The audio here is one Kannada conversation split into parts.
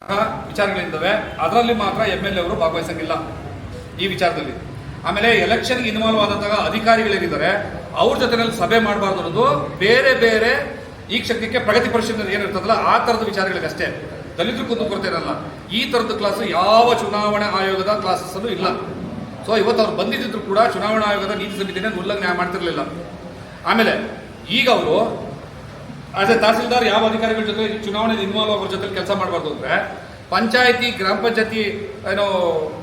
ವಿಚಾರಗಳಿದ್ದಾವೆ ಅದರಲ್ಲಿ ಮಾತ್ರ ಎಂ ಎಲ್ ಎ ಅವರು ಭಾಗವಹಿಸಂಗಿಲ್ಲ ಈ ವಿಚಾರದಲ್ಲಿ. ಆಮೇಲೆ ಎಲೆಕ್ಷನ್ ಇನ್ವಾಲ್ವ್ ಆದಂತಹ ಅಧಿಕಾರಿಗಳೇನಿದ್ದಾರೆ, ಅವ್ರ ಜೊತೆನಲ್ಲಿ ಸಭೆ ಮಾಡಬಾರ್ದು ಅನ್ನೋದು ಬೇರೆ ಬೇರೆ ಈ ಕ್ಷೇತ್ರಕ್ಕೆ ಪ್ರಗತಿ ಪರಿಶೀಲನೆ ಏನಿರ್ತದಲ್ಲ ಆ ತರದ ವಿಚಾರಗಳಿಗಷ್ಟೇ ದಲಿತರು ಕುಂದು ಕೊರತೆ ಇರಲ್ಲ. ಈ ತರದ ಕ್ಲಾಸ್ ಯಾವ ಚುನಾವಣಾ ಆಯೋಗದ ಕ್ಲಾಸಸ್ ಅಲ್ಲೂ ಇಲ್ಲ. ಸೊ ಇವತ್ತು ಅವ್ರು ಬಂದಿದ್ದರೂ ಕೂಡ ಚುನಾವಣಾ ಆಯೋಗದ ನೀತಿ ಸಮಿತಿನೇ ಉಲ್ಲಂಘನೆ ಮಾಡ್ತಿರಲಿಲ್ಲ. ಆಮೇಲೆ ಈಗ ಅವರು ಆಸ್ ಎ ತಹಸೀಲ್ದಾರ್ ಯಾವ ಅಧಿಕಾರಿಗಳ ಜೊತೆ ಚುನಾವಣೆ ಇನ್ವಾಲ್ವ್ ಆಗೋ ಜೊತೆ ಕೆಲಸ ಮಾಡಬಾರ್ದು ಅಂದ್ರೆ ಪಂಚಾಯತಿ ಗ್ರಾಮ ಪಂಚಾಯತಿ ಏನೋ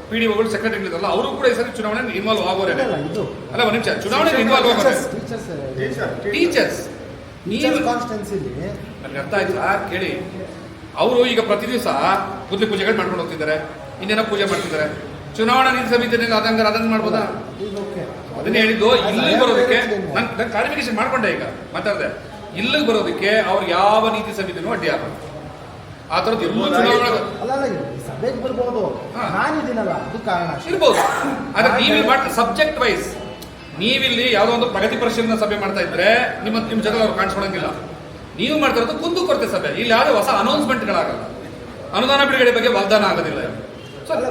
ಪಿ ಡಿ ಒಗಳು ಸೆಕ್ರೆಟರಿಗಳಿದಾರಲ್ಲ ಅವರು ಕೂಡ ಈ ಸರಿ ಚುನಾವಣೆ ಇನ್ವಾಲ್ವ್ ಆಗೋರೆ. ಅಲ್ಲ, ಒಂದು ನಿಮಿಷ. ಚುನಾವಣೆ ಇನ್ವಾಲ್ವ್ ಆಗೋರೆ. ಟೀಚರ್ಸ್ ಟೀಚರ್ಸ್ ನೀವು ಕಾನ್ಸ್ಟೆನ್ಸಿಲಿ ನನಗೆ ಅರ್ಥ ಆಯ್ತು ಆಯ್ತಾ ಕೇಳಿ? ಅವರು ಈಗ ಪ್ರತಿ ದಿವಸ ಪೂಜೆಗಳ್ ಪೂಜೆಗಳು ಮಾಡ್ಕೊಂಡು ಹೋಗ್ತಿದ್ದಾರೆ. ಇನ್ನೇನೋ ಪೂಜೆ ಮಾಡ್ತಿದ್ದಾರೆ. ಚುನಾವಣಾ ನೀತಿ ಸಮಿತಿನಲ್ಲಿ ಅದಂಗಾರ ಅದನ್ನ ಮಾಡ್ಬೋದಾ? ಅದನ್ನೇ ಓಕೆ. ಅದನ್ನ ಹೇಳಿದ್ದು ಇಲ್ಲಿ ಬರೋದಕ್ಕೆ ನನ್ ನಾನು ಕ್ಲಾರಿಫಿಕೇಶನ್ ಮಾಡ್ಕೊಂಡೆ ಈಗ ಮಾತಾಡಿದೆ. ಇಲ್ಲಿಗೆ ಬರೋದಕ್ಕೆ ಅವ್ರು ಯಾವ ನೀತಿ ಸಮಿತಿನೂ ಅಡ್ಡಿ ಆಗಲ್ಲ ಆ ಥರದ್ದು ಎಲ್ಲೂ ಚುನಾವಣೆ ಅಲ್ಲ ಅಲ್ಲ ಸಭೆಗೆ ಬರ್ಬೋದು. ನಾನಿದ್ದೀನಲ್ಲ ಅದು ಕಾರಣ. ಇರ್ಬೋದು. ಆದ್ರೆ ನೀವು ಮಾಡ್ತಾ ಸಬ್ಜೆಕ್ಟ್ ವೈಸ್ ನೀವಿಲ್ಲಿ ಯಾವುದೋ ಒಂದು ಪ್ರಗತಿ ಪರಿಶೀಲನಾ ಸಭೆ ಮಾಡ್ತಾ ಇದ್ರೆ ನಿಮ್ಮ ನಿಮ್ಮ ಜೊತೆ ಅವ್ರು ಕಾಣಿಸ್ಕೊಳಂಗಿಲ್ಲ. ನೀವು ಮಾಡ್ತಾ ಇರೋದು ಕುಂದು ಕೊರತೆ ಸಭೆ. ಇಲ್ಲಿ ಯಾವುದೇ ಹೊಸ ಅನೌನ್ಸ್ಮೆಂಟ್ಗಳಾಗಲ್ಲ ಅನುದಾನ ಬಿಡುಗಡೆ ಬಗ್ಗೆ ವಾಗ್ದಾನ ಆಗೋದಿಲ್ಲ. ಅಲ್ಲ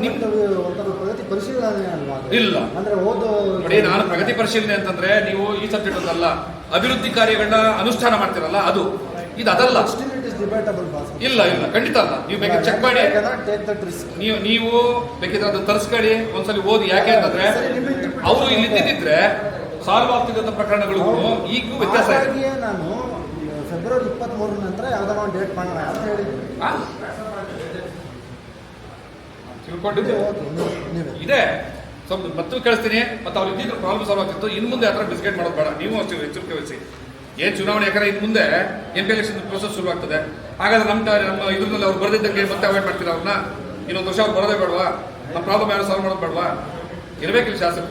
ಇಲ್ಲ. ಅಂದ್ರೆ ನಾನು ಪ್ರಗತಿ ಪರಿಶೀಲನೆ ಅಂತಂದ್ರೆ ನೀವು ಈ ಸಬ್ಜೆಕ್ಟ್ ಒಂದಲ್ಲ ಅಭಿವೃದ್ಧಿ ಕಾರ್ಯಗಳನ್ನ ಅನುಷ್ಠಾನ ಮಾಡ್ತೀರಲ್ಲ ಅದು. ಇದು ಅದಲ್ಲ. ಇಲ್ಲ ಇಲ್ಲ ಖಂಡಿತ ಅಲ್ಲ. ನೀವು ಬೇಕಾದ್ರೆ ಚೆಕ್ ಮಾಡಿ. ನೀವು ನೀವು ಬೇಕಿದ್ರೆ ಅದು ತರಿಸ್ಕೊಳ್ಳಿ ಒಂದ್ಸಲಿ ಓದಿ. ಯಾಕೆ ಅಂತಂದ್ರೆ ಅವರು ಇಲ್ಲಿ ಇದ್ದಿದ್ರೆ ಸಾಲ್ವ್ ಆಗ್ತಿದ್ದಂತ ಪ್ರಕರಣಗಳು ಈಗೂ ವ್ಯತ್ಯಾಸ ಇದೆ. ನಾನು ಫೆಬ್ರವರಿ ಇಪ್ಪತ್ತ್ ಮೂರ ನಂತರ ಯಾವ್ದಾರ ಒಂದು ಡೇಟ್ ಮಾಡೋಣ ಅಂತ? ತಿಳ್ಕೊಂಡಿದ್ದೆ. ಇದೆ. ಸ್ವಲ್ಪ ಮತ್ತೆ ಕೇಳಿಸ್ತೀನಿ. ಮತ್ತೆ ಅವ್ರು ಇದ್ದಿದ್ದು ಪ್ರಾಬ್ಲಮ್ ಸಾಲ್ವ್ ಆಗ್ತಿತ್ತು. ಇನ್ನು ಮುಂದೆ ಹತ್ರ ಬಿಸ್ಕೆಟ್ ಮಾಡೋದು ಬೇಡ. ನೀವು ಅಷ್ಟೇ ಎಚ್ಚರಿಕೆ ವಹಿಸಿ. ಏನು ಚುನಾವಣೆ ಯಾಕಂದ್ರೆ ಇನ್ನು ಮುಂದೆ ಎಂ ಪಿ ಎಲೆಕ್ಷನ್ ಪ್ರೊಸೆಸ್ ಶುರು ಆಗ್ತದೆ. ಹಾಗಾದ್ರೆ ನಮ್ಮ ನಮ್ಮ ಇದ್ರಲ್ಲಿ ಅವ್ರು ಬರೆದಿದ್ದಂಗೆ ಮತ್ತೆ ಅವಾಯ್ಡ್ ಮಾಡ್ತೀರಾ ಅವ್ರನ್ನ? ಇನ್ನೊಂದು ವರ್ಷ ಅವ್ರು ಬರೋದೇ ಬೇಡವಾ? ನಮ್ಮ ಪ್ರಾಬ್ಲಮ್ ಯಾರು ಸಾಲ್ವ್ ಮಾಡೋದು ಬೇಡವಾ? ಇರಬೇಕಿಲ್ಲ ಶಾಸಕರು.